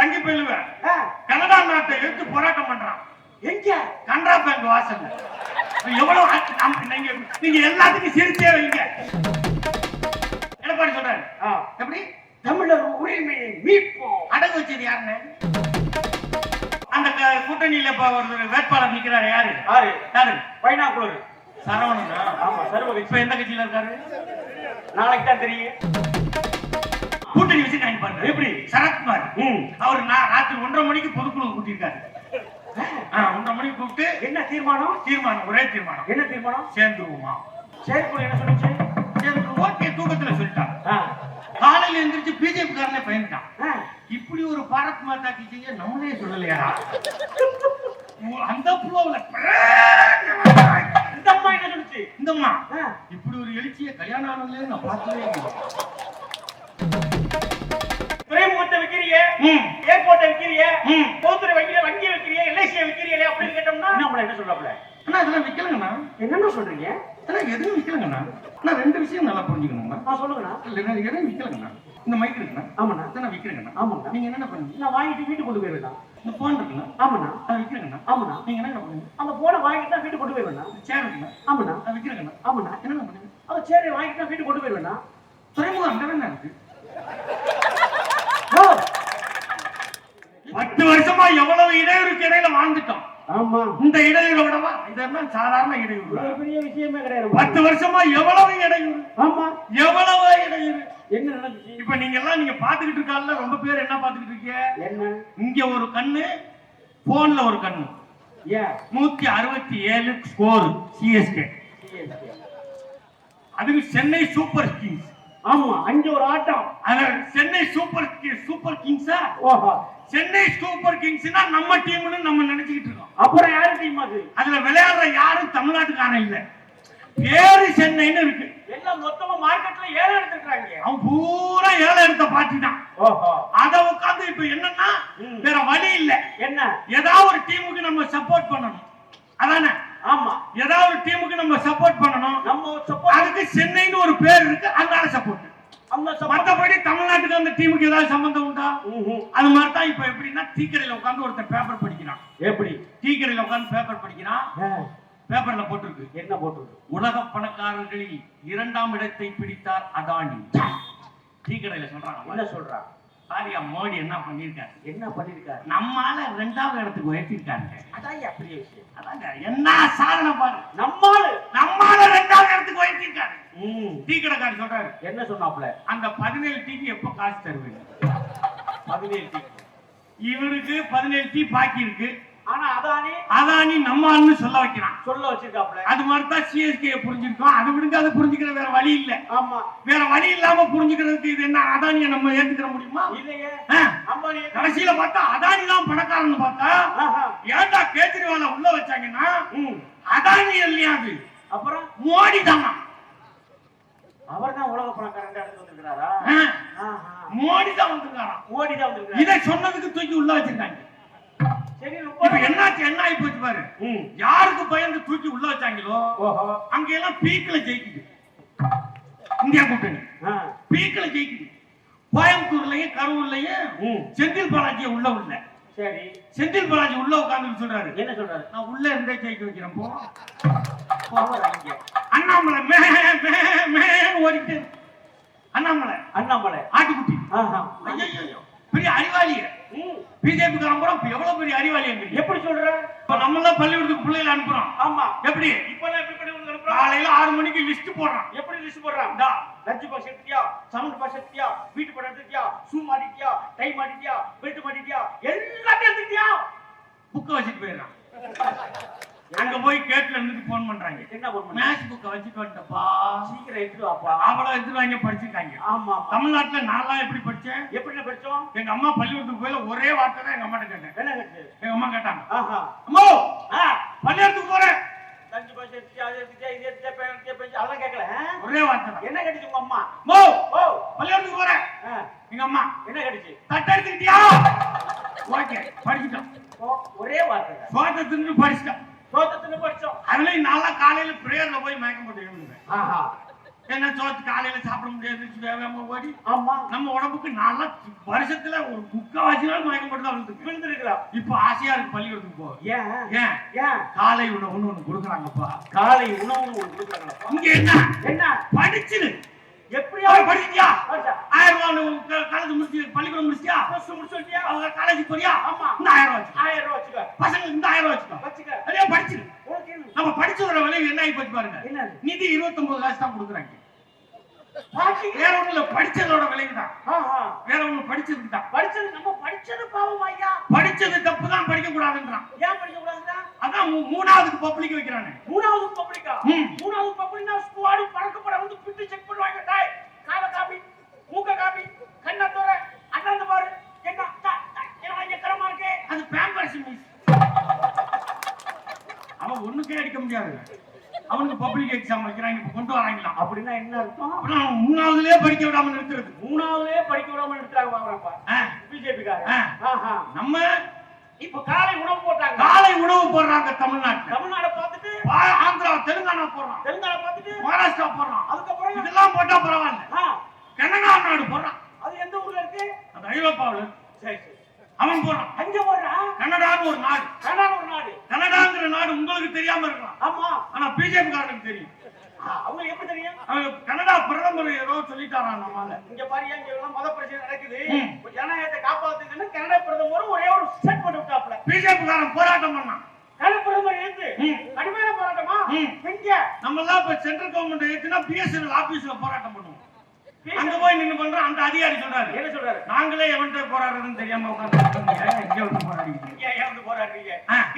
சங்கி பயிலுவ ஆ, Canada நாட்டை எடுத்து போராட்டம் பண்றான். எங்க? கனடா பேங்க் வாசல்ல. எவ்வளவு நீங்க நீங்க எல்லாத்துக்கும் சிரிச்சே வைங்க. எடப்பாடி சொல்றாரு. எப்படி? தமிழர் உரிமையை மீட்போம். அடகு வச்சது யாருன்னு? அந்த கூட்டணியில இப்ப ஒரு வேட்பாளர் நிக்கிறாரு. யாரு? ஆறு யாரு? பைனாக்குளர் சரவணனா? ஆமா சர்வ இப்ப எந்த கட்சியில இருக்காரு? நாளைக்கு தான் தெரியும். கூட்டணி வச்சு நான் பாருங்க. எப்படி? சரத்குமார். அவர் ராத்திரி ஒன்றரை மணிக்கு பொதுக்குழு கூட்டியிருக்காரு. ஒன்றரை மணிக்கு கூப்பிட்டு என்ன தீர்மானம்? தீர்மானம் ஒரே தீர்மானம். என்ன தீர்மானம்? சேர்ந்துருவோமா? செயற்குழு என்ன சொல்லுச்சு சேர்ந்து ஓகே தூக்கத்துல சொல்லிட்டான். காலையில எந்திரிச்சு பிஜேபி காரனே பயந்துட்டான். இப்படி ஒரு பாரத் மாதா கி செய்ய நம்மளே சொல்லலையா அந்த புலவுல இந்த அம்மா என்ன சொல்லுச்சு இந்தம்மா இப்படி ஒரு எழுச்சியை கல்யாணம் ஆனதுல நான் பார்த்ததே இல்லை துறைமுகத்தை விக்கிறீங்க ம், ஏர்போர்ட்டை விக்கிறீங்க ம். பொதுத்துறை வங்கியில வங்கியை விக்கிறீங்க எல்ஐசியை விக்கிறீங்களே அப்படின்னு கேட்டோம்னா? நம்மள என்ன சொல்றாப்ல அண்ணா இதெல்லாம் விக்கலங்கண்ணா. என்னென்ன சொல்றீங்க? அதெல்லாம் எதுவும் விக்கலங்கண்ணா. அண்ணா ரெண்டு விஷயம் நல்லா புரிஞ்சுக்கணுங்கண்ணா. நான் சொல்லுங்கண்ணா. இல்ல நான் எதுவும் விக்கலங்கண்ணா. இந்த மைக் இருக்குண்ணா. ஆமாண்ணா. அதான் விக்கிறேங்கண்ணா. ஆமாண்ணா. நீங்க என்ன பண்ணுங்க? நான் வாங்கிட்டு வீட்டுக்கு கொண்டு போயிருவேண்ணா. இந்த போன் இருக்குண்ணா. ஆமாண்ணா. அதை விக்கிறேங்கண்ணா. ஆமாண்ணா. நீங்க என்ன பண்ணுங்க? அந்த போனை வாங்கிட்டு தான் வீட்டுக்கு கொண்டு போயிருவேண்ணா. சேர் இருக்குண்ணா. ஆமாண்ணா. அதை விக்கிறேங்கண்ணா. ஆமாண்ணா. என்ன பண்ணுங்க? அந்த சேரை வாங்கிட்டு தான் வீட்டுக்கு கொண்டு போயிருவேண்ணா. துறைமுகம் அங்கதானே இருக்கு ஓ, பத்து வருஷமா எவ்வளவு இடையூறுக்கு இடையில வாழ்ந்துட்டோம். ஆமா. இந்த இடையூறு விடவா? இதெல்லாம் சாதாரண இடையூறு. பெரிய விஷயமே கிடையாது. பத்து வருஷமா எவ்வளவு இடையூறு? ஆமா. எவ்வளவு இடையூறு? என்ன நடந்துச்சு? இப்ப நீங்க எல்லாம் நீங்க பாத்துக்கிட்டு இருக்கால ரொம்ப பேர் என்ன பாத்துக்கிட்டு இருக்கீங்க? என்ன? இங்க ஒரு கண்ணு போன்ல ஒரு கண்ணு. நூத்தி அறுபத்தி ஏழு ஸ்கோர் சிஎஸ்கே. அதுக்கு சென்னை சூப்பர் கிங்ஸ் ஆமா அங்க ஒரு ஆட்டம். சென்னை சூப்பர் சூப்பர் கிங்ஸா? ஓஹோ. சென்னை சூப்பர் கிங்ஸ்னா நம்ம டீம்னு நம்ம நினைச்சுக்கிட்டு இருக்கோம். அப்புறம் யாரு டீம் அது? அதுல விளையாடுற யாரும் தமிழ்நாட்டுக்காரன் இல்ல. பேரு சென்னைன்னு இருக்கு. எல்லாம் மொத்தமா மார்க்கெட்ல ஏழை எடுத்துக்கிறாங்க அவன் பூரா ஏழை எடுத்த பார்ட்டி தான். அத உட்கார்ந்து இப்ப என்னன்னா. வேற வழி இல்ல. என்ன? ஏதாவது ஒரு டீமுக்கு நம்ம சப்போர்ட் பண்ணணும். அதானே? ஆமா. ஏதாவது டீமுக்கு நம்ம சப்போர்ட் பண்ணணும். நம்ம சப்போர்ட் அதுக்கு சென்னைன்னு ஒரு பேர் இருக்கு அதனால சப்போர்ட் மத்தபடி தமிழ்நாட்டுக்கு அந்த டீமுக்கு ஏதாவது சம்பந்தம் உண்டா? அது மாதிரி தான் இப்ப எப்படின்னா டீ கடையில உட்கார்ந்து ஒருத்தர் பேப்பர் படிக்கிறான். எப்படி? டீ கடையில உட்கார்ந்து பேப்பர் படிக்கிறான். பேப்பர்ல போட்டிருக்கு. என்ன போட்டு உலக பணக்காரர்களில் இரண்டாம் இடத்தை பிடித்தார் அதானி. டீ கடையில சொல்றாங்க என்ன சொல்றா சாரியா மோடி என்ன பண்ணிருக்காரு? என்ன பண்ணிருக்காரு? நம்மால ரெண்டாவது இடத்துக்கு உயர்த்திருக்காங்க அதான் பெரிய விஷயம். அதாங்க என்ன சாதனை பாரு. நம்மாளு நம்மால ரெண்டாவது இடத்துக்கு உயர்த்திருக்காரு. டீ கடைக்காரர் சொல்றாரு. என்ன சொன்னாப்ல அந்த பதினேழு டீக்கு எப்ப காசு தருவீங்க? பதினேழு டீ. இவருக்கு பதினேழு டீ பாக்கி இருக்கு. ஆனா அதானே? அதானி நம்ம ஆளுன்னு சொல்ல வைக்கிறான். சொல்ல வச்சிருக்காப்ல அது மாதிரி தான் சிஎஸ்கே புரிஞ்சிருக்கோம். அது விடுங்க அது புரிஞ்சுக்கிற வேற வழி இல்ல. ஆமா. வேற வழி இல்லாம புரிஞ்சுக்கிறதுக்கு இது என்ன அதானிய நம்ம ஏத்துக்கிற முடியுமா? இல்லையே. அம்பானி கடைசியில பார்த்தா அதானி தான் பணக்காரன்னு பார்த்தா. ஏன்டா கேஜ்ரிவால உள்ள வச்சாங்கன்னா. அதானி இல்லையா அது? அப்புறம்? மோடி தானா அவர் தான் உலக பணக்காரன் எடுத்து வந்திருக்கிறாரா. மோடி தான் மோடி தான் வந்திருக்காரு இதை சொன்னதுக்கு தூக்கி உள்ள வச்சிருக்காங்க. சரி இப்ப என்னாச்சு? என்ன ஆகி போச்சு பாரு. யாருக்கு பயந்து தூக்கி உள்ள வச்சாங்களோ அங்க எல்லாம் பீக்ல ஜெயிக்குது. இந்தியா கூட்டணி. ஆ. பீக்ல ஜெயிக்குது. கோயம்புத்தூர்லயும் கரூர்லயும். செந்தில் பாலாஜியை உள்ள உள்ள சரி. செந்தில் பாலாஜி உள்ள உட்கார்ந்து சொல்றாரு. என்ன சொல்றாரு? நான் உள்ள இருந்தே ஜெயிக்க வைக்கிறேன் போ. அண்ணாமலை மே மே மே ஓடிட்டு. அண்ணாமலை. அண்ணாமலை. ஆட்டுக்குட்டி. பெரிய அறிவாளிய. பிஜேபி இப்ப எவ்வளவு பெரிய அறிவாளி எப்படி சொல்ற? இப்ப நம்ம எல்லாம் பள்ளிக்கூடத்துக்கு பிள்ளைகளை அனுப்புறோம். ஆமா. எப்படி? இப்ப எப்படி அனுப்புறேன் காலையில ஆறு மணிக்கு லிஸ்ட் போடுறான். எப்படி லிஸ்ட் போடுறான்? இந்தா, லஞ்ச் பாக்ஸ் எடுத்தியா? சவுண்ட் பாக்ஸ் எடுத்தியா? வீட்டு படம் எடுத்தியா ஷூ மாட்டிட்டியா டை மாட்டிட்டியா பெல்ட் மாட்டிட்டியா எல்லாத்தையும் எடுத்துட்டியா புக்கை வச்சுட்டு போயிடுறான். அங்க போய் கேட்ல இருந்துட்டு போன் பண்றாங்க. என்ன பண்ண மேட்ச் புக்கை வச்சுட்டு வந்துட்டப்பா சீக்கிரம் எடுத்துட்டு வாப்பா. அவ்வளவு எடுத்துட்டு வாங்க படிச்சிருக்காங்க. ஆமா தமிழ்நாட்டுல நான்லாம் எப்படி படிச்சேன்? எப்படி படிச்சோம்? எங்க அம்மா பள்ளிக்கூடத்துக்கு போயில ஒரே வார்த்தை தான் எங்க அம்மா கேட்டேன். என்ன கிடைச்சது எங்க அம்மா கேட்டாங்க. அம்மா பள்ளிக்கூடத்துக்கு போறேன். பேன்? ஒரே வார்த்தை என்ன கிடைச்சு உங்க அம்மா? மோ ஓ. பள்ளிக்கூடத்துக்கு போறேன். எங்க அம்மா என்ன கிடைச்சு தட்டை எடுத்துக்கிட்டியா? ஓகே படிச்சுட்டோம். ஒரே வார்த்தை. சோத்தை தின்னு படிச்சுட்டோம். சோத்தத்துல படிச்சோம். அதுலயும் நான்லாம் காலையில பிரேயர்ல போய் மயக்கம் போட்டு எழுதுவேன் ஆஹா. என்ன சோத்து காலையில சாப்பிட முடியாது வேகமா ஓடி ஆமா. நம்ம உடம்புக்கு நல்லா வருஷத்துல ஒரு முக்காவாசி நாள் மயக்கம் போட்டு விழுந்துருக்கு. விழுந்திருக்கலாம் இப்ப ஆசையா இருக்கு பள்ளிக்கூடத்துக்கு போக ஏன்? ஏன்? ஏன்? காலை உணவுன்னு ஒண்ணு கொடுக்குறாங்கப்பா. காலை உணவு ஒண்ணு கொடுக்குறாங்களா இங்க என்ன? என்ன? படிச்சுது அவன் படிச்சியா. ஆயிரம் ரூபாய் காலேஜ் முடிச்சு பள்ளிக்கூடம் முடிச்சியா plus two முடிச்சு வச்சியா? அவங்க காலேஜ் போறியா ஆமா. இந்த ஆயிரம் வச்சுக்கோ. ஆயிரம் ரூபாய் வச்சுக்க பசங்க இந்த ஆயிரம் ரூபாய் வச்சுக்கோ வச்சுக்க அதே படிச்சிரு? நம்ம படிச்சதோட விலை என்ன ஆகி போச்சு பாருங்க? நிதி இருபத்தொன்பது காசு தான் கொடுக்குறாங்க. வேற ஒண்ணும் இல்ல படிச்சதோட விலைக்கு தான் ஆஹா. வேற ஒண்ணு படிச்சதுக்கு தான் படிச்சது நம்ம படிச்சது பாவம் ஐயா படிச்சது தப்பு தான் படிக்க கூடாதுன்றான் ஏன் படிக்க கூடாதுன்னா அதான் மூணாவதுக்கு பப்ளிக் வைக்கிறானே மூணாவது பப்ளிக்கா. மூணாவது பப்ளிக்னா ஸ்குவாடு பறக்கப்பட வந்து பிட்டு செக் பண்ணுவாங்க டாய் கால காப்பி மூக்க காப்பி கண்ண தோற அண்ணாந்து பாரு. என்ன? எக்கரமா இருக்கு? அது பேம்பர்ஸ் மிஸ் அவன் ஒண்ணுக்கே அடிக்க முடியாது. அவனுக்கு பப்ளிக் எக்ஸாம் வைக்கிறாங்க இப்ப கொண்டு வராங்களாம். அப்படின்னா என்ன அர்த்தம்? அப்புறம் அவன் மூணாவதுலயே படிக்க விடாம நிறுத்துறது மூணாவதுலயே படிக்க விடாம நிறுத்துறாங்க பாக்குறப்ப பிஜேபி. காரன் ஆஹா. நம்ம இப்ப காலை உணவு போட்டாங்க. காலை உணவு போடுறாங்க தமிழ்நாட்டுல. தமிழ்நாட பார்த்துட்டு ஆந்திரா தெலுங்கானா போடுறான். தெலுங்கானா பார்த்துட்டு மகாராஷ்டிரா போடுறான். அதுக்கப்புறம் இதெல்லாம் போட்டா பரவாயில்ல. ஆ, கனடா நாடு போடுறான். அது எந்த ஊர்ல இருக்கு? அது ஐரோப்பாவுல. சரி சரி. அவன் போடுறான். அங்க போடுறா? கனடான்னு ஒரு நாடு. கனடா ஒரு நாடு. கனடாங்கிற நாடு உங்களுக்கு தெரியாம இருக்கலாம். ஆமா. ஆனா பிஜேபி காரனுக்கு தெரியும். ஆ, அவங்களுக்கு எப்படி தெரியும்? அவங்க கனடா பிரதமர் ஏதோ சொல்லிட்டாராம் நம்மால இங்க பாரு இங்க எல்லாம் மத பிரச்சனை நடக்குது. ஜனநாயகத்தை காப்பாத்துக்குன்னு கனடா பிரதமர் ஒரே ஒரு ஸ்டேட் போட்டு விட்டாப்ல பிஜேபி காரன் போராட்டம் பண்ணான் கனடா பிரதமர். கடுமையான போராட்டமா. எங்க? நம்ம எல்லாம் இப்ப சென்ட்ரல் கவர்மெண்ட் ஏத்துனா பிஎஸ்என்எல் ஆபீஸ்ல போராட்டம் பண்ணுவோம். அங்க போய் நின்னு பண்றோம் அந்த அதிகாரி சொல்றாரு. என்ன சொல்றாரு? நாங்களே எவன்கிட்ட போராடுறதுன்னு தெரியாம வந்து போராடிக்கிறீங்க ஏன் வந்து போராடுறீங்க.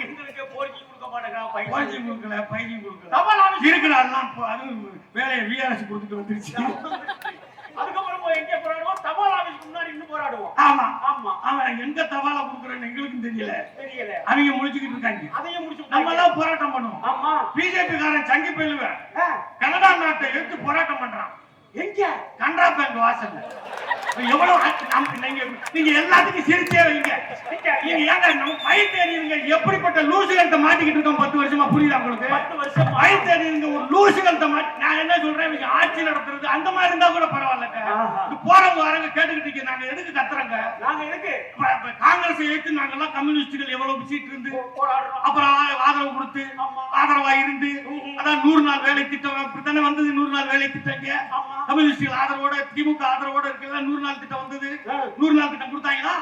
எங்களுக்கு போர்ச்சி கொடுக்க மாட்டேங்கிறான் பைசா கொடுக்கல பயிற்சி கொடுக்கல. தபால் ஆபீஸ் இருக்கிற எல்லாம் இப்போ அதுவும் வேலையை விஆர்எஸ் கொடுத்துட்டு வந்துருச்சு. அதுக்கப்புறம் எங்க போராடுவோம்? தபால் ஆபீஸ்க்கு முன்னாடி நின்னு போராடுவோம். ஆமா. ஆமா. அவன் எங்க தபால கொடுக்குறேன்னு எங்களுக்கும் தெரியல. தெரியல. அவங்க முடிச்சுக்கிட்டு இருக்காங்க. அதையும் முடிச்சு நம்ம. எல்லாம் போராட்டம் பண்ணுவோம். ஆமா. பிஜேபி காரன் சங்கி பயிலுவ ஆ, கனடா நாட்டை எடுத்து போராட்டம் பண்றான். எங்க? கனடா பேங்க் வாசல்ல. எவ்வளவு நீங்க நீங்க எல்லாத்துக்கும் சிரிச்சே வைங்க. நீங்க ஏங்க நம்ம பயிர் தெரியுங்க எப்படிப்பட்ட மாட்டிக்கிட்டு இருக்கோம் பத்து வருஷமா? புரியுதா உங்களுக்கு? பத்து வருஷம்? பயிர் தெரியுங்க ஒரு லூசுகள்கிட்ட மாட்டி நான் என்ன சொல்றேன்? இவங்க ஆட்சி நடத்துறது அந்த மாதிரி இருந்தா கூட பரவாயில்லங்க. போறவங்க வரவங்க கேட்டுக்கிட்டு இருக்கீங்க, நாங்க எதுக்கு கத்துறோங்க? நாங்க எதுக்கு? காங்கிரஸ் எடுத்து நாங்கெல்லாம் கம்யூனிஸ்டுகள் எவ்வளவு சீட் இருந்து அப்புறம் ஆதரவு கொடுத்து. ஆதரவா இருந்து அதான் நூறு நாள் வேலை திட்டம். இப்படித்தானே வந்தது நூறு நாள் வேலை திட்டம் இங்க? ஆமா. கம்யூனிஸ்டுகள் ஆதரவோட திமுக ஆதரவோட இருக்கலாம் நூறு நாள் திட்டம் வந்தது. நூறு நாள் திட்டம் கொடுத்தாங்களா.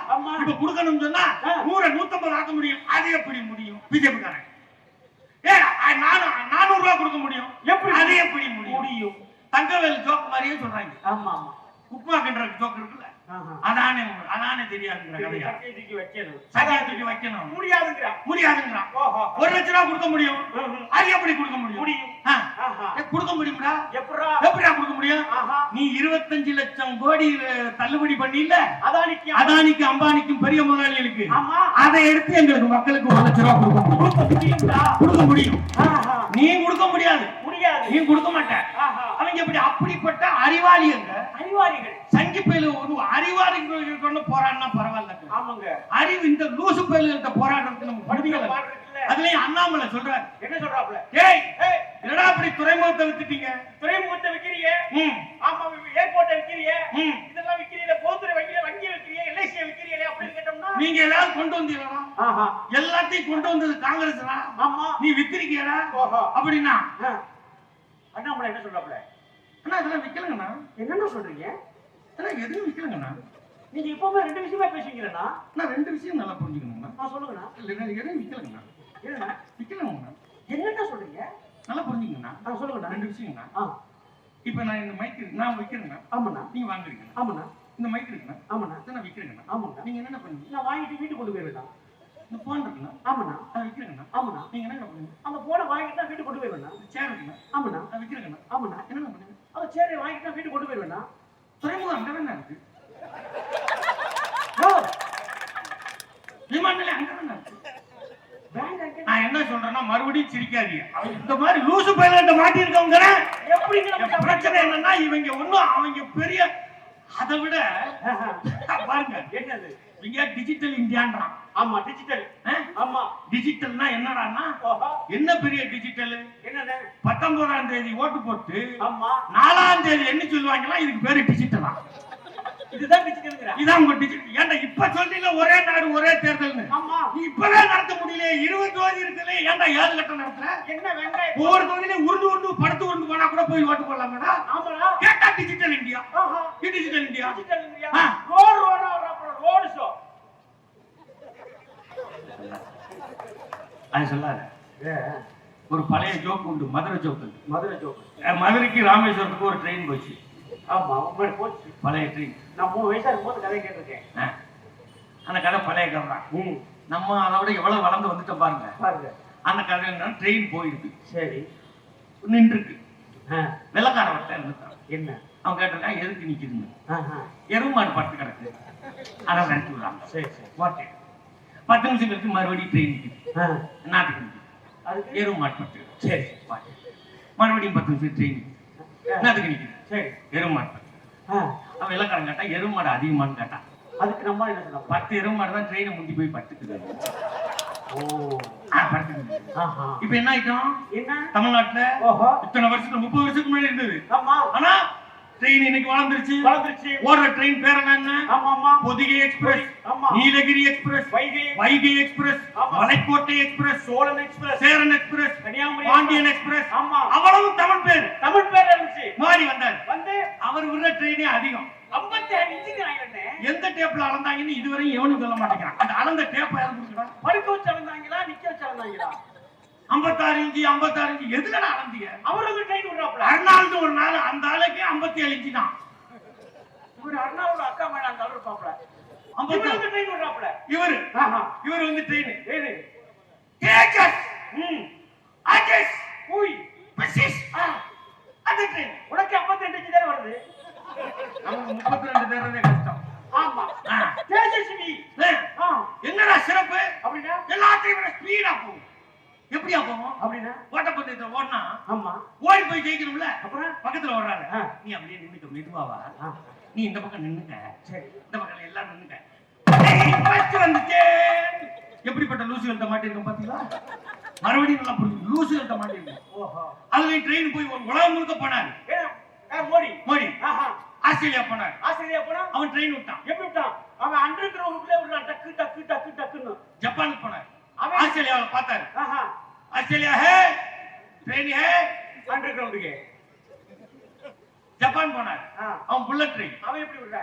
இப்ப கொடுக்கணும்னு சொன்னா. நூற நூத்தம்பது ஆக்க முடியும். அது எப்படி முடியும்? பிஜேபி காரன். நானூறு ரூபாய் கொடுக்க முடியும். எப்படி? அது எப்படி முடியும்? முடியும். தங்கவேல் ஜோக் மாதிரியே சொல்றாங்க. ஆமா ஆமா. உப்மா கிண்டுற ஜோக் இருக்குல்ல. அதானே அதானே தெரியாதுங்கிற கதையா? தூக்கி வைக்கணும். முடியாதுங்கிறான். ஓஹோ. ஒரு லட்ச ரூபா கொடுக்க முடியும். அது எப்படி கொடுக்க முடியும்? முடியும். கொடுக்க முடியும்டா. கொடுக்க முடியும் நீ இருபத்தஞ்சு லட்சம் கோடி தள்ளுபடி பண்ணில அதானிக்கு அதானிக்கு அம்பானிக்கும் பெரிய முதலாளிகளுக்கு. அதை எடுத்து எங்களுக்கு மக்களுக்கு ஒரு லட்ச ரூபா கொடுக்க முடியும். நீ கொடுக்க முடியாது. முடியாது. நீ கொடுக்க மாட்ட ஆஹா. அவங்க இப்படி அப்படிப்பட்ட அறிவாளியங்க அறிவாளிகள். சங்கி பயில ஒரு அறிவாளிகள் கொண்டு போராடினா பரவாயில்ல. ஆமாங்க. அறிவு இந்த லூசு பயில்கிட்ட போராடுறதுக்கு நம்ம பாடுறதுல அதுலயும் அண்ணாமலை சொல்றாரு. என்ன சொல்றாப்ல ஏய் என்னடா அப்படி துறைமுகத்தை வித்துட்டீங்க? துறைமுகத்தை விக்கிறீங்க. ம். ஆமா ஏர்போர்ட்டை விக்கிறீங்க. ம். இதெல்லாம் விக்கிறீங்க பொதுத்துறை வைக்கிறீங்க வங்கி விக்கிறீங்க எல்ஐசியை விக்கிறீங்களே அப்படின்னு கேட்டோம்னா நீங்க ஏதாவது கொண்டு வந்தீங்களா? ஆஹா. எல்லாத்தையும் கொண்டு வந்தது காங்கிரஸ் ஆமா. நீ ஓஹோ. அப்படின்னா. அண்ணாமலை என்ன சொல்றாப்ல அண்ணா இதெல்லாம் விக்கலங்கண்ணா. என்னென்ன சொல்றீங்க? இதெல்லாம் எதுவும் விக்கலங்கண்ணா. நீங்க இப்பவுமே ரெண்டு விஷயமா பேசுவீங்களா நான் ரெண்டு விஷயம் நல்லா புரிஞ்சுக்கணுங்கண்ணா. நான் சொல்லுங்கண்ணா. இல்ல நான் எதுவும் விக்கலங்கண்ணா. என்னண்ணா விக்கலங்கண்ணா என்னென்ன சொல்றீங்க? நல்லா புரிஞ்சுக்கண்ணா நான் சொல்லுங்கண்ணா ரெண்டு விஷயங்கண்ணா ஆ. இப்ப நான் இந்த மைக் நான் விக்கிறேங்கண்ணா ஆமாண்ணா. நீங்க வாங்குறீங்கண்ணா ஆமாண்ணா. இந்த மைக் இருக்குண்ணா ஆமாண்ணா. நான் விக்கிறேங்கண்ணா ஆமாண்ணா. நீங்க என்ன பண்ணுவீங்க நான் வாங்கிட்டு வீட்டுக்கு கொண்டு போயிருவேண்ணா. இந்த போன் இருக்குண்ணா ஆமாண்ணா. அதை விக்கிறேங்கண்ணா ஆமாண்ணா. நீங்க என்ன பண்ணுவீங்க அந்த போனை வாங்கிட்டு நான் வீட்டுக்கு கொண்டு போயிருவேண்ணா. சேர் இருக்குண்ணா ஆமாண்ணா. அதை விக்கிறேங்கண்ணா ஆமாண்ணா. என்ன பண்ணுவீங்க அந்த சேரை வாங்கிட்டு நான் வீட்டுக்கு கொண்டு போயிருவேண்ணா. துறைமுகம் அங்க தானே இருக்கு? விமான நிலையம் அங்க தானே இருக்கு? நான் என்ன சொல்றேன்னா மறுபடியும் சிரிக்காதீங்க. இந்த மாதிரி லூசு பைலட்ட மாட்டி இருக்கவங்க பிரச்சனை என்னன்னா இவங்க ஒண்ணும் அவங்க பெரிய அதை விட. பாருங்க. என்னது? இங்க டிஜிட்டல் இந்தியான்றான். ஆமா டிஜிட்டல்? ஆமா. டிஜிட்டல்னா என்னடான்னா என்ன பெரிய டிஜிட்டல் என்னது? பத்தொன்பதாம் தேதி ஓட்டு போட்டு ஆமா. நாலாம் தேதி என்ன சொல்லுவாங்களா இதுக்கு பேரு டிஜிட்டலா இதுதான் டிஜிட்டல்ங்கிற இதான் உங்க டிஜிட்டல் ஏன்டா இப்ப சொல்றீங்க? ஒரே நாடு ஒரே தேர்தல்னு. ஆமா. நீ இப்பவே நடத்த முடியல இருபது தொகுதி இருக்குல்ல. ஏன்டா ஏழு கட்டம் நடத்துற? என்ன வெங்காயம்? ஒவ்வொரு தொகுதியிலும் உருண்டு உருண்டு படுத்து உருண்டு போனா கூட போய் ஓட்டு போடலாமடா? ஆமாடா. கேட்டா டிஜிட்டல் இந்தியா டிஜிட்டல் இந்தியா டிஜிட்டல்ங்கிறியா ஆ. ரோடு ரோடா ஷோ அது சொல்லாத. ஒரு பழைய ஜோக் உண்டு. மதுரை ஜோக் உண்டு. மதுரை ஜோக்கு மதுரைக்கு ராமேஸ்வரத்துக்கு ஒரு ட்ரெயின் போச்சு. ஆமா உண்மையில போச்சு. பழைய ட்ரெயின் நான் மூணு வயசா இருக்கும்போது கதை கேட்டிருக்கேன். அந்த கதை பழைய கதை தான் நம்ம அதோட எவ்வளவு வளர்ந்து வந்துட்டோம் பாருங்க. பாருங்க. அந்த கதை என்ன ட்ரெயின் போயிருக்கு. சரி. நின்றுருக்கு. வெள்ளக்கார வரல இருந்துட்டான். என்ன? அவன் கேட்டிருக்கான் எதுக்கு நிக்குதுன்னு? எருமாடு படுத்து கிடக்கு. அதை நிறுத்தி விடுறாங்க. சரி சரி. ஓகே. பத்து நிமிஷம் கழிச்சு மறுபடியும் ட்ரெயின் நிக்குது. ஆ, நாட்டுக்கு நிக்குது. அதுக்கு? எருமாடு படுத்து. சரி. ஓகே. மறுபடியும் பத்து நிமிஷம் ட்ரெயின் என்னத்துக்கு நிக்குது சரி. எருமாடு. அவன் வெள்ளக்காரன் கேட்டா எருமாடு அதிகமான்னு கேட்டான் அதுக்கு நம்ம என்ன சொன்னோம் பத்து எருமாடு தான் ட்ரெயினை முந்தி போய் படுத்துக்குது. ஓ. இப்ப என்ன ஆயிட்டோம்? என்ன? தமிழ்நாட்டுல ஓஹோ. இத்தனை வருஷத்துக்கு முப்பது வருஷத்துக்கு முன்னாடி இருந்தது. ஆனா ட்ரெயின் இன்னைக்கு வளர்ந்துருச்சு. வளர்ந்துருச்சு. ஓடுற ட்ரெயின் பேர் என்ன ஆமா ஆமா பொதிகை எக்ஸ்பிரஸ். ஆமா. Nilgiri express. Vaigai Vaigai express. Malaikottai express. Cholan express. Cheran express. Kanyakumari Pandian express. ஆமா. அவ்வளவு தமிழ் பேர். தமிழ் பேர் இருந்துச்சு. மாறி வந்தார். வந்து அவர் விடுற ட்ரெயினே அதிகம். எந்த டேப்ல அளந்தாங்கன்னு இதுவரையும் எவனும் சொல்ல மாட்டேங்கிறான். அந்த அளந்த டேப்பை யாரும் படுக்க வச்சு அளந்தாங்களா நிக்க வச்சு அளந்தாங்களா ஐம்பத்தாறு இன்ச்சு ஐம்பத்தாறு இன்ச்சு. எதுலடா அளந்தீங்க அவருக்கு ட்ரெயின் விடுறாப்ல அருணாளுக்கு ஒரு நாள் அந்த ஆளுக்கு ஐம்பத்தி ஏழு இன்ச்சு தான். இவர் அண்ணாவோட அக்கா மேல அந்த அவர் பாப்பல ஐம்பத்தி ட்ரெயின் விடுறாப்ல இவரு. இவர் வந்து ட்ரெயின் ஏது தேஜஸ் ம் அஜஸ் ஊய் பசிஸ் ஆ அந்த ட்ரெயின் உனக்கு 52 இன்ச்சு தானே வருது நமக்கு முப்பத்தி ரெண்டு தேர்றதே கஷ்டம் ஆமா ஆ. தேஜஸ்வி ஏய், ஆ என்னடா சிறப்பு அப்படின்னா எல்லாத்தையும் விட ஸ்பீடா போகும் எப்படியா போகும்? அப்படின்னா? ஓட்டப்பந்தயத்தை ஓடினா ஆமா. ஓடி போய் ஜெயிக்கணும்ல? அப்புறம்? பக்கத்துல ஓடுறாங்க ஆ. நீ அப்படியே நின்னுக்க மெதுவாவா நீ இந்த பக்கம் நின்னுக்க. சரி. இந்த பக்கம் எல்லாம் நின்னுக்க. first வந்துட்டே. எப்படிப்பட்ட லூசுகள்ட்ட மாட்டிருக்கோம் பாத்தீங்களா? மறுபடியும் நல்லா புரிஞ்சு லூசுகள்ட்ட மாட்டிருக்கோம் ஓஹோ. அதுல ட்ரெயின் போய் ஒரு உலகம் முழுக்க போனாரு. மோடி. மோடி. ஆஸ்திரேலியா போனார். ஆஸ்திரேலியா போனா? அவன் ட்ரெயின் விட்டான். எப்படி விட்டான்? அவன் அண்டர் கிரவுண்ட்ல விடுறான். டக்கு டக்கு டக்கு டக்குன்னு. ஜப்பானுக்கு போனார். அவன் ஆஸ்திரேலியாவை பார்த்தாரு. Australia hey train hey under கிரவுண்டுக்கு ஜப்பான் போனார். அவன் புல்லட் ட்ரெயின் அவன் எப்படி விடுற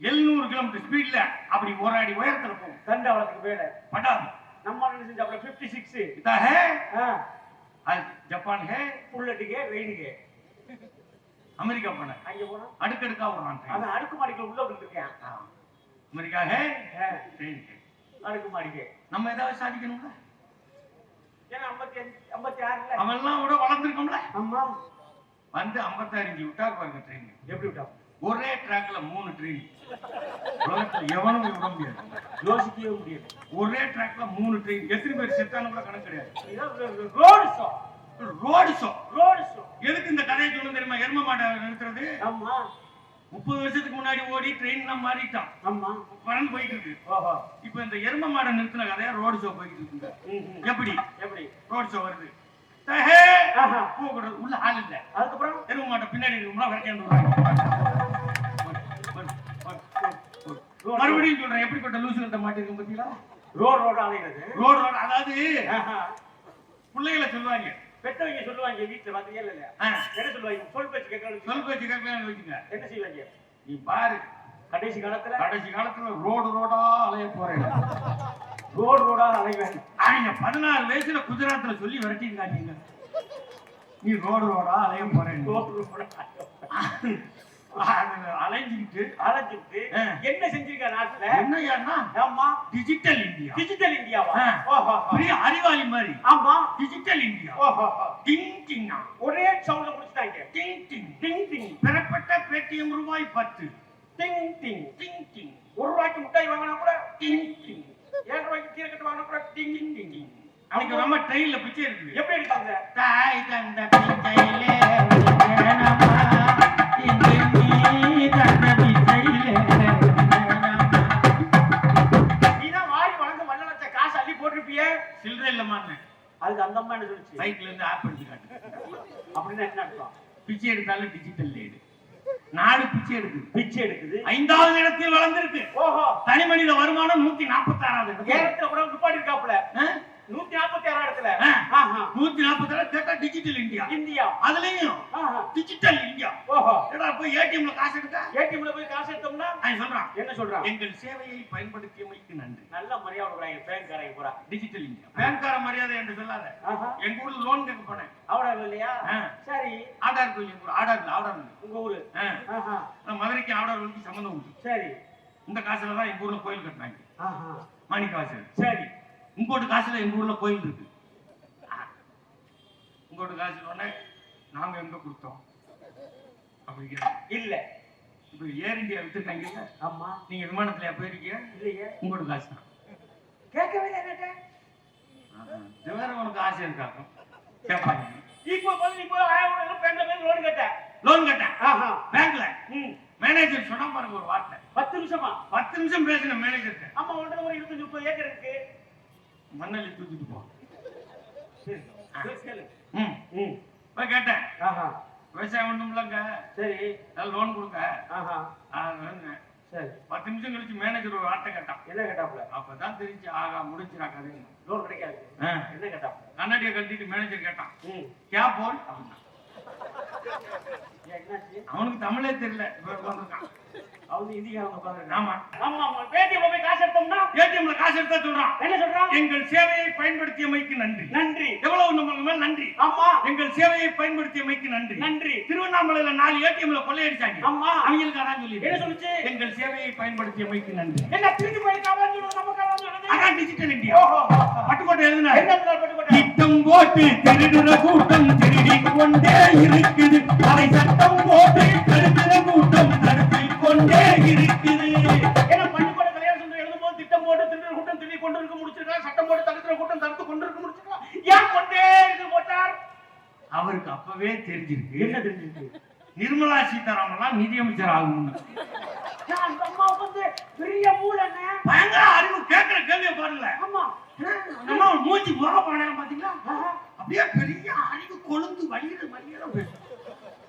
எழுநூறு கிலோமீட்டர் ஸ்பீட்ல அப்படி ஒரு அடி உயரத்துல போகும். தண்டவாளத்துக்கு வேலை படாது நம்ம என்ன செஞ்சாப்ல 56 இதா ஹே? ஜப்பான் ஹே புல்லட்டுக்கு வெயினுக்கு அமெரிக்கா போனார். அங்க போனா? அடுக்கடுக்கா train. அவன் அடுக்குமாடிக்குள்ள உள்ள விட்டுருக்கான். அமெரிக்கா ஹே ஆ, ட்ரெயின் ஹே. அடுக்குமாடிக்கு. நம்ம ஏதாவது சாதிக்கணும்ல ஏன்னா ஐம்பத்தி அஞ்சு ஐம்பத்தி ஆறுல. அவன் எல்லாம் விட வளர்ந்துருக்கோம்ல. ஆமா. வந்து ஐம்பத்தாறு விட்டார் பாருங்க ட்ரெயின் எப்படி விட்டான் ஒரே ட்ராக்ல மூணு ட்ரெயின் உலகத்துல எவனும் விட முடியாது. யோசிக்கவே முடியல. ஒரே ட்ராக்ல மூணு ட்ரெயின் எத்தனை பேர் செத்தானு கூட கணக்கு கிடையாது. Road show road show road show எதுக்கு இந்த கதையை சொல்லணும் தெரியுமா? எரும மாட்டை நிறுத்துறது? ஆமா. முப்பது வருஷத்துக்கு முன்னாடி ஓடி ட்ரெயின் தான் மாறிட்டான். ஆமா. பறந்து போயிட்டு இருக்கு ஓஹோ இப்ப இந்த எரும மாடை நிறுத்தின கதையா ரோடு ஷோ போயிட்டு இருக்குங்க. எப்படி? எப்படி? ரோடு ஷோ வருது. தஹே! போகக்கூடாது உள்ள ஆள் இல்ல. அதுக்கப்புறம்? எரும மாட்டை பின்னாடி இருக்கும்னா மறுபடியும் சொல்றேன். எப்படிப்பட்ட லூசுகிட்ட மாட்டிருக்கோம் பாத்தீங்களா ரோடு ரோடு அலைகிறது ரோடு ரோடு அதாவது. பிள்ளைகளை சொல்லுவாங்க. பெத்தவங்க சொல்லுவாங்க வீட்டுல பாத்தீங்க இல்ல என்ன சொல்லுவாங்க சொல் பேச்சு கேட்கறது சொல் பேச்சு கேட்கலாம் வச்சுங்க என்ன செய்வாங்க? நீ பாரு. கடைசி காலத்துல? கடைசி காலத்துல ரோடு ரோடா அலைய போறேன். ரோடு ரோடா அலைவாங்க அவங்க பதினாறு வயசுல குஜராத்ல சொல்லி விரட்டிருக்காங்க நீ ரோடு ரோடா அலைய போறேன். ரோடு ரோடா. அலைஞ்சுக்கிட்டு. அலைஞ்சிட்டு ஆ. என்ன செஞ்சிருக்க நாட்டுல? என்னையான்னா ஆமா டிஜிட்டல் இந்தியா டிஜிட்டல் இந்தியாவா பெரிய அறிவாளி மாதிரி. ஆமா. டிஜிட்டல் இந்தியா டிங் டிங்கா ஒரே சவுண்ட்ல முடிச்சிட்டாங்க. டிங் டிங் டிங் டிங் பெறப்பட்ட பேடிஎம் ரூபாய் பத்து. டிங் டிங் டிங் டிங் ஒரு ரூபாய்க்கு முட்டாய் வாங்கினா கூட டிங் டிங் ஏழு ரூபாய்க்கு கீரைக்கட்டு வாங்கினா கூட டிங் டிங் டிங் டிங் அன்னைக்கு நம்ம ட்ரெயின்ல பிச்சை இருக்குது எப்படி எடுத்தாங்க? தாய் தந்த பிச்சையிலே என்ன சொல்லுச்சு. இருந்து ஆப் எடுத்து காட்டு. அப்படின்னா என்ன அர்த்தம்? பிச்சை எடுத்தாலும் டிஜிட்டல் லேடு நாடு பிச்சை எடுக்குது. பிச்சை எடுக்குது. ஐந்தாவது இடத்தில் வளர்ந்திருக்கு. ஓஹோ. தனி மனித வருமானம் நூத்தி நாற்பத்தி ஆறாவது ஏகத்துல கூட துப்பாடி இருக்காப்புல நூத்தி நாற்பத்தி ஆறாம் இடத்துல. நூத்தி நாற்பத்தி ஆறு கேட்டா டிஜிட்டல் இந்தியா இந்தியா. அதுலயும். டிஜிட்டல் இந்தியா ஓஹோ. ஏடா போய் ஏடிஎம்ல காசு எடுக்க ஏடிஎம்ல போய் காசு எடுத்தோம்னா? அவன் சொல்றான். என்ன சொல்றான்? எங்கள் சேவையை பயன்படுத்தியமைக்கு நன்றி. நல்ல மரியாதை கொடுக்குறாங்க பேங்க்காரங்க பூரா டிஜிட்டல் இந்தியா பேங்கார மரியாதை என்று சொல்லாத. எங்க ஊர்ல லோன் கேட்க போனேன். அவ்வளவு இல்லையா. சரி. ஆதார் கோயில் எங்க ஊர். ஆதார் இல்ல இல்லை. உங்க ஊரு. நான் மதுரைக்கு ஆதார் கோயிலுக்கு சம்மந்தம் உண்டு. சரி. இந்த காசுல தான் எங்க ஊர்ல கோயில் கட்டினாங்க. ஆஹா. மணி காசு சரி. உங்கோட்டு காசுல எங்க ஊர்ல கோயில் இருக்கு. ஆ. உங்கோட்டு காசு உடனே நாங்க எங்க கொடுத்தோம்? அப்படி கேட்டேன். இல்ல இப்ப ஏர் இந்தியா வித்துருக்காங்கல்ல ஆமா. நீங்க விமானத்துல போயிருக்கீங்க? இல்லையே. உங்களோட காசு தான். கேட்கவே இல்லை வேற உனக்கு ஆசை இருக்காக்கும் கேட்பாங்க இப்போ போய் நீ போய் ஆயிரம் ரூபாய் பேங்க்ல போய் லோன் கேட்ட லோன் கேட்டேன். ஆஹா. பேங்க்ல மேனேஜர் சொன்னா பாருங்க ஒரு வார்த்தை. பத்து நிமிஷமா? பத்து நிமிஷம் பேசின மேனேஜர்கிட்ட ஆமா உன்கிட்ட ஒரு இருபத்தஞ்சு முப்பது ஏக்கர் இருக்கு. மண்ணலி தூக்கிட்டு போ. போய் கேட்டேன். ஆஹா. விவசாயம் ஒண்ணும்லங்க சரி. லோன் கொடுங்க. சரி. பத்து நிமிஷம் கழிச்சு மேனேஜர் ஒரு வார்த்தை கேட்டான். என்ன கேட்டாப்புல? அப்பதான் தெரிஞ்சு ஆகா முடிஞ்சிரா கதை லோன் கிடைக்காது. என்ன கேட்டாப்புல? கண்ணாடியை கழட்டிட்டு மேனேஜர் கேட்டான். கே போல் அவனுக்கு தமிழே தெரியல. இவர். அவங்க இந்திக்காரங்க உட்காந்துருக்காங்க ஆமா ஆமா. ஆமா பேடிஎம் போய் காசு எடுத்தோம்னா? ஏடிஎம்ல காசு எடுத்தா சொல்றான். என்ன சொல்றான்? எங்கள் சேவையை பயன்படுத்தியமைக்கு நன்றி. நன்றி. எவ்வளவு நமக்கு மேல் நன்றி? ஆமா. எங்கள் சேவையை பயன்படுத்தியமைக்கு நன்றி. நன்றி. திருவண்ணாமலையில நாலு ஏடிஎம்ல கொள்ளையடிச்சாங்க. ஆமா. அவங்களுக்கு அதான் சொல்லி என்ன சொல்லுச்சு? எங்கள் சேவையை பயன்படுத்தியமைக்கு நன்றி. என்ன திருப்பி போய் காவான்னு சொல்லுது நம்ம காவான்னு சொல்லுது அதான் டிஜிட்டல் இந்தியா பட்டுக்கோட்டை என்ன திட்டம் போட்டு திருடுற கூட்டம் திருடி கொண்டே இருக்குது. அதை சட்டம் போட்டு தடுக்கிற அவருக்கு அப்பவே தெரிஞ்சிருக்கு. என்ன தெரிஞ்சிருக்கு? நிர்மலா சீதாராமன்லாம் நிதியமைச்சர் வந்து பெரிய மூளைங்க. பயங்கர அறிவு கேட்கிற கேள்வியை பாருங்க ஆமா. நம்ம மூஞ்சி பாடம் பாத்தீங்களா. அப்படியே பெரிய அறிவு கொழுந்து வலியுற வலியுற பேசும்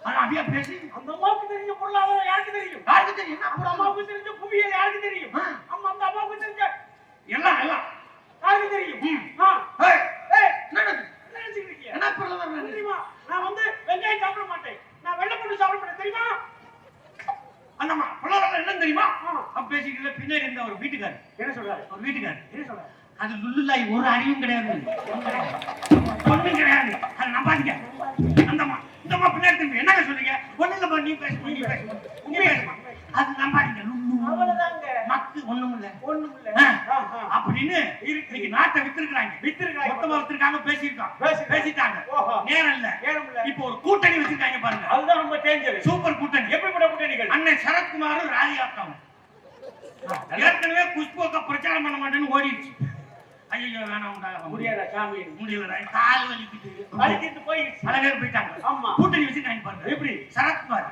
ஆனா அப்படியே பேசி அந்த அம்மாவுக்கு தெரிஞ்ச பொருளாதாரம் யாருக்கு தெரியும்? யாருக்கு தெரியும்? அந்த அம்மாவுக்கு தெரிஞ்ச புவியியல் யாருக்கு தெரியும். ஆமா அந்த அம்மாவுக்கு தெரிஞ்ச எல்லாம் எல்லாம்? யாருக்கு தெரியும்? என்ன பிரதமர்? தெரியுமா? நான் வந்து வெங்காயம் சாப்பிட மாட்டேன். நான் வெள்ளை பூண்டு சாப்பிட மாட்டேன். தெரியுமா? அந்த அம்மா, பிரதமர் என்ன தெரியுமா. அப்ப பேசிக்கிட்டு பின்னாடி இருந்த ஒரு வீட்டுக்காரு. என்ன சொல்றாரு? ஒரு வீட்டுக்காரு. என்ன சொல்றாரு? அது லுல்லுலாய் ஒரு அறிவும் கிடையாது. ஒண்ணும் கிடையாது. அதை நம்பாதீங்க அம்மா இந்த அம்மா பின்னாடி திரும்பி. என்னங்க சொல்றீங்க? ஒண்ணு இல்லம்மா நீ பேசுமா நீ பேசுமா நீ பேசுமா? அது நம்பாதீங்க. அவ்வளவுதாங்க. மக்கு ஒண்ணும் இல்ல. ஒண்ணும் இல்ல. அப்படின்னு இன்னைக்கு நாட்டை வித்திருக்காங்க வித்திருக்காங்க. மொத்தமா வித்திருக்காங்க பேசிருக்காங்க. பேசிட்டாங்க. நேரம் இல்ல. நேரம் இல்ல. இப்போ ஒரு கூட்டணி வச்சிருக்காங்க பாருங்க. அதுதான் ரொம்ப டேஞ்சர் சூப்பர் கூட்டணி. எப்படிப்பட்ட கூட்டணிகள்? அண்ணன் சரத்குமாரும் ராதிகாக்காவும் ஏற்கனவே குஷ்போக்க பிரச்சாரம் பண்ண மாட்டேன்னு ஓடிடுச்சு. ஐயோ வேணாம்டா முடியாத சாமி? முடியல கால் வலிக்குது. அழைச்சிட்டு போயிடுச்சு பல பேர் போயிட்டாங்க. ஆமா. கூட்டணி வச்சிருக்காங்க பாருங்க எப்படி? சரத்குமார்.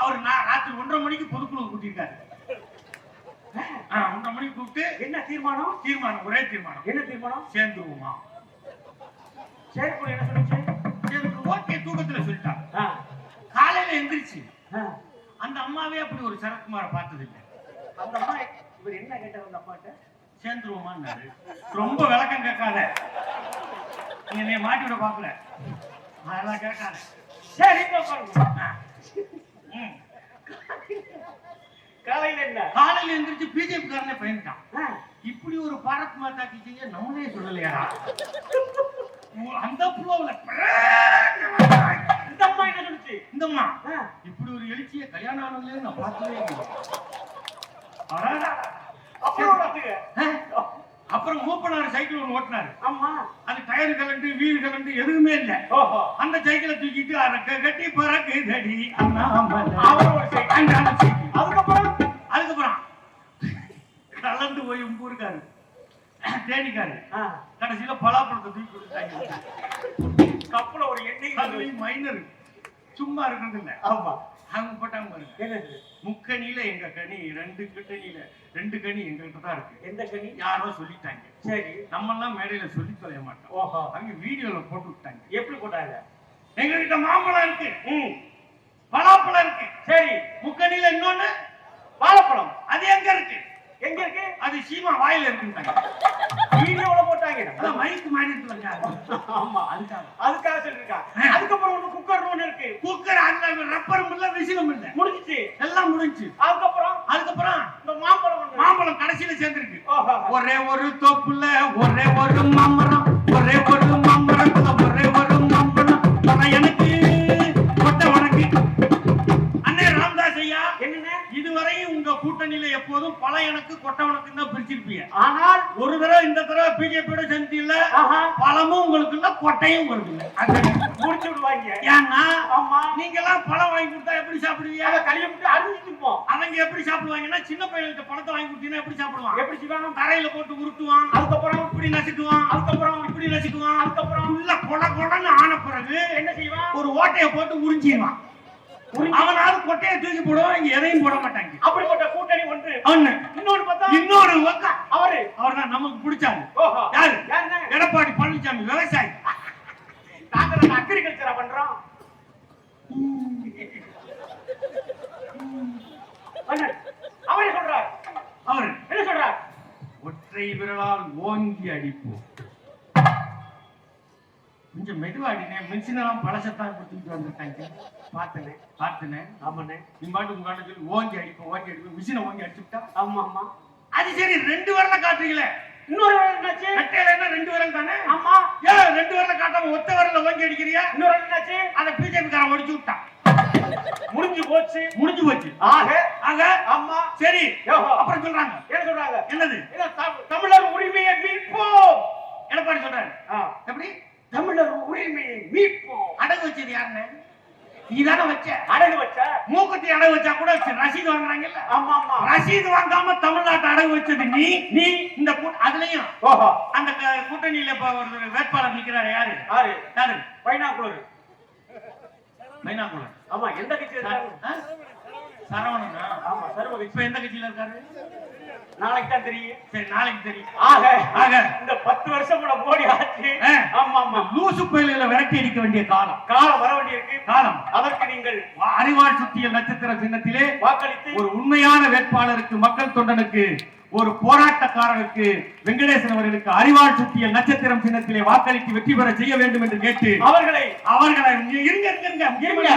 அவர் நான் ராத்திரி ஒன்றரை மணிக்கு பொதுக்குழு கூட்டியிருக்காரு. ஆ, ஒன்றரை மணிக்கு கூப்பிட்டு என்ன தீர்மானம்? தீர்மானம் ஒரே தீர்மானம். என்ன தீர்மானம்? சேர்ந்துருவோமா? செயற்குழு என்ன சொல்லுச்சு சரி ஓகே தூக்கத்துல சொல்லிட்டாங்க. ஆ. காலையில எந்திரிச்சு. அந்த அம்மாவே அப்படி ஒரு சரத்குமாரை பார்த்தது இல்லை அந்த அம்மா இவர் என்ன கேட்டார் அந்த அம்மாட்ட? சேர்ந்துருவோமான்னாரு ரொம்ப விளக்கம் கேட்காத. நீ என்னைய மாட்டி விட பாக்கல அதெல்லாம் கேட்காத. சரி. காலையில என்ன? காலையில எந்திரிச்சு பிஜேபி காரனே பயந்துட்டான். இப்படி ஒரு பாரத் மாதா கி செய்ய நம்மளே சொல்லலையாடா? அந்த புலவுல இந்த அம்மா என்ன சொல்லுச்சு? இந்தம்மா ஆ. இப்படி ஒரு எழுச்சியை கல்யாணம் ஆனதுல நான் பார்த்ததே இல்லை. அப்புறம் மூப்பனார் சைக்கிள் ஒன்று ஓட்டினாரு. ஆமா. அது டயர் கலண்டு வீல் கலண்டு எதுவுமே இல்ல. ஓஹோ. அந்த சைக்கிளை தூக்கிட்டு அரக்க கட்டி பறக்கு தடி. அதுக்கப்புறம்? அதுக்கப்புறம் கலந்து போய் உம்பூருக்காரு. தேனிக்காரு. கடைசியில பலாப்பழத்தை தூக்கி கொடுத்தாங்க. கப்பல ஒரு எண்ணெய் மைனர் சும்மா இருக்கிறது இல்ல. ஆமா. அவங்க போட்டாங்க பாருங்க என்னது? முக்கணியில எங்க கனி ரெண்டு கணியில ரெண்டு கனி எங்ககிட்ட தான் இருக்கு. எந்த கனி? யாரோ சொல்லிட்டாங்க. சரி. நம்ம எல்லாம் மேடையில சொல்லி தொலைய மாட்டோம். ஓஹோ. அவங்க வீடியோல போட்டு விட்டாங்க. எப்படி போட்டாங்க? எங்க கிட்ட மாம்பழம் இருக்கு. ம். பலாப்பழம் இருக்கு. சரி. முக்கணியில இன்னொன்னு வாழைப்பழம். அது எங்க இருக்கு? எங்க இருக்கு? அது சீமா வாயில இருக்குன்ட்டாங்க. வீடியோல போட்டாங்க. அதான் மைக்கு மாறி இருக்குல்லங்க ஆமா அதுக்காக அதுக்காக சொல்லிருக்கா அதுக்கப்புறம் ஒண்ணு குக்கர் ஒண்ணு இருக்கு. குக்கர் அதுல ரப்பரும் இல்ல விசிலும் இல்ல. முடிஞ்சிச்சு. எல்லாம் முடிஞ்சு அதுக்கப்புறம்? அதுக்கப்புறம்? இந்த மாம்பழம் மாம்பழம் கடைசியில சேர்ந்திருக்கு. ஒரே ஒரு தோப்புல ஒரே ஒரு மாம்பழம் ஒரே ஒரு மாம்பழத்துல ஒரே ஒரு மாம்பழம். பழம் எனக்கு கொட்டை உனக்கு கூட்டணியில எப்போதும் பழம் எனக்கு கொட்டை உனக்கு தான் பிரிச்சிருப்பீங்க. ஆனால் ஒரு தடவை இந்த தடவை பிஜேபியோட சேர்ந்து இல்ல. பழமும் உங்களுக்கு இல்ல கொட்டையும் உங்களுக்கு இல்ல. முடிச்சு விடுவாங்க. ஏன்னா ஆமா. நீங்க எல்லாம் பழம் வாங்கி கொடுத்தா எப்படி சாப்பிடுவீங்க? அத கையை விட்டு அரிஞ்சிட்டு இருப்போம். அவங்க எப்படி சாப்பிடுவாங்கன்னா சின்ன பையனுக்கு பழத்தை வாங்கி கொடுத்தீங்கன்னா எப்படி சாப்பிடுவான்? எப்படி செய்வாங்க? தரையில போட்டு உருட்டுவான். அதுக்கப்புறம்? இப்படி நசுக்குவான். அதுக்கப்புறம்? இப்படி நசுக்குவான். அதுக்கப்புறம்? உள்ள கொட கொடன்னு ஆன பிறகு என்ன செய்வான்? ஒரு ஓட்டைய போட்டு உறிஞ்சிடுவான். உறிஞ்சி- அவனால கொட்டையை தூக்கி போடுவான் இங்க எதையும் போட மாட்டாங்க. அப்படிப்பட்ட கூட்டணி ஒன்று. ஒண்ணு. இன்னொன்னு பார்த்தா இன்னொரு அவரு அவர். தான் நமக்கு பிடிச்சாரு யாரு? எடப்பாடி பழனிசாமி விவசாயி. நாங்க அக்ரிகல்ச்சரா பண்றோம். அவரே சொல்றார்? அவர். என்ன சொல்றார்? ஒற்றை விரலால் ஓங்கி அடிப்போம். கொஞ்சம் மெதுவா அடினேன் மின்சினெல்லாம் பழசத்தான் கொடுத்துட்டு வந்திருக்காங்க. பார்த்தனே பார்த்தனேன் ஆமாண்ணே. நீ பாட்டு உங்க சொல்லி ஓங்கி அடிப்போம் ஓங்கி அடிப்போம். மிஷினை ஓங்கி அடிச்சுட்டா ஆமா ஆமா அது சரி ரெண்டு வரல காட்டுறீங்களே. இன்னொரு என்னாச்சு? கட்டையில என்ன ரெண்டு விரல் தானே? ஆமா. ஏன் ரெண்டு விரல காட்டாம ஒத்த விரல ஓங்கி அடிக்கிறியா? இன்னொரு என்னாச்சு? அதை பிஜேபி காரன் ஒடிச்சு விட்டான். முடிஞ்சு போச்சு. முடிஞ்சு போச்சு. ஆக? ஆக? ஆமா. சரி. அப்புறம் சொல்றாங்க. என்ன சொல்றாங்க? என்னது? என்ன தமி- தமிழர் உரிமையை மீட்போம். எடப்பாடி சொல்றாரு. எப்படி? தமிழர் உரிமையை மீட்போம் அடகு வச்சது யாருன்னு? நீதானே வச்ச? அடகு வச்ச? மூக்குத்தி அடகு வச்சா கூட ரசீது வாங்குறாங்கல்ல? ஆமா ஆமா. ரசீது வாங்காம தமிழ்நாட்டை அடகு வச்சது நீ நீ இந்த அதுலயும். ஓஹோ. அந்த கூட்டணியில இப்ப ஒரு வேட்பாளர் நிக்கிறாரு யாரு? ஆறு யாரு? பைனாக்குளர் மைனாக்குளர் ஆமா எந்த கட்சி? சரவணனா ஆமா சர்வ இப்ப எந்த கட்சியில இருக்காரு? நாளைக்கு தான் தெரியும். சரி நாளைக்கு தெரியும். ஆக ஆக. இந்த பத்து வருஷம் கூட மோடி ஆட்சி ஆ. ஆமா ஆமா. லூசு பயில்களை விரட்டி அடிக்க வேண்டிய காலம். காலம் வர வேண்டியிருக்கு. காலம். அதற்கு நீங்கள் அறிவாள் சுத்திய நட்சத்திர சின்னத்திலே வாக்களித்து ஒரு உண்மையான வேட்பாளருக்கு மக்கள் தொண்டனுக்கு ஒரு போராட்டக்காரருக்கு வெங்கடேசன் அவர்களுக்கு அறிவாள் சுத்திய நட்சத்திரம் சின்னத்திலே வாக்களித்து வெற்றி பெற செய்ய வேண்டும் என்று கேட்டு அவர்களை அவர்களை இங்க இருங்க இருங்க இருங்க.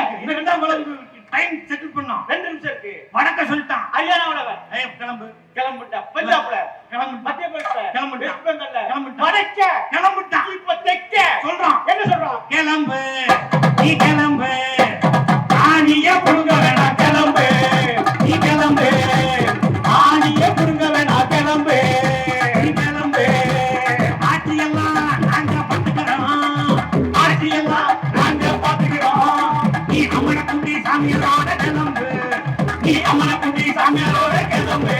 டைம் செட்டில் பண்ணோம். ரெண்டு நிமிஷம் இருக்கு. வணக்கம் சொல்லிட்டான். ஹரியானாவுல கிளம்பு. கிளம்பிட்டா. பஞ்சாப்ல. கிளம்பு மத்திய பிரதேச கிளம்பிட்டா. வெஸ்ட் பெங்கால்ல. கிளம்பிட்டா. வடக்க. கிளம்பிட்டான் இப்ப தெக்க. சொல்றான். என்ன சொல்றான்? கிளம்பு. நீ கிளம்பு. ஆணிய புடுங்க வேணாம் சாமியோட கிளம்பு நீ அமரக்குண்டி சாமியாரோட கிளம்பு